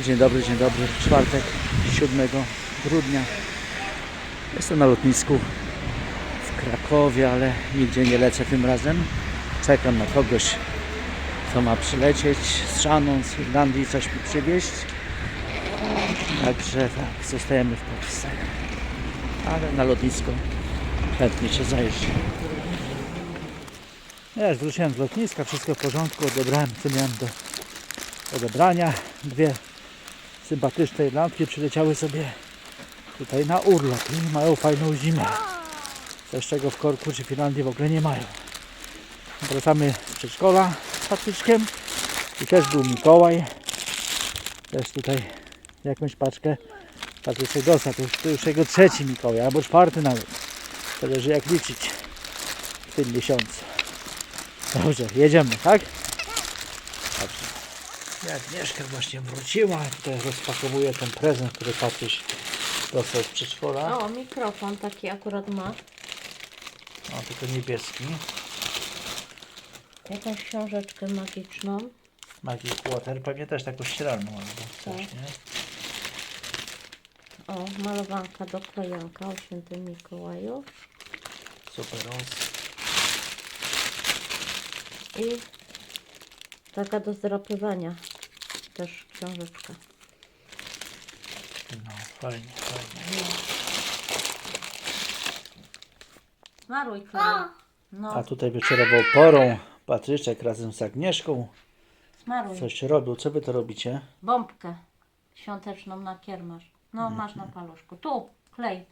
Dzień dobry, dzień dobry. Czwartek, 7 grudnia. Jestem na lotnisku w Krakowie, ale nigdzie nie lecę tym razem. Czekam na kogoś, kto ma przylecieć z Szaną, z Irlandii, coś mi przywieźć. Także tak, zostajemy w Polsce. Ale na lotnisko chętnie się zajeżdżę. Ja już wróciłem z lotniska, wszystko w porządku, odebrałem co miałem do odebrania. Dwie sympatyczne Irlandki przyleciały sobie tutaj na urlop i mają fajną zimę. Coś czego w Korku czy Finlandii w ogóle nie mają. Wracamy z przedszkola z Patryczkiem i też był Mikołaj. Też tutaj jakąś paczkę Patryczek dostał. To już, to już jego trzeci Mikołaj, albo czwarty nawet. Zależy jak liczyć w tym miesiącu. Dobrze, jedziemy, tak? Jak Agnieszka właśnie wróciła, tutaj rozpakowuje ten prezent, który Patryś dostał z przedszkola. O, mikrofon taki akurat ma. O, tylko niebieski. Jakąś książeczkę magiczną. Magic Water, pewnie też taką ścieralną albo coś, Tak. nie? O, malowanka do klejanka o świętym Mikołaju. Super roz. I taka do zdrapywania. Też książeczka. No, fajnie, fajnie. Smaruj klej. No, A tutaj wieczorową porą Patryczek razem z Agnieszką smaruj. coś robił. Co wy to robicie? Bombkę świąteczną na kiermasz. No, Mhm. masz na paluszku. Tu, klej.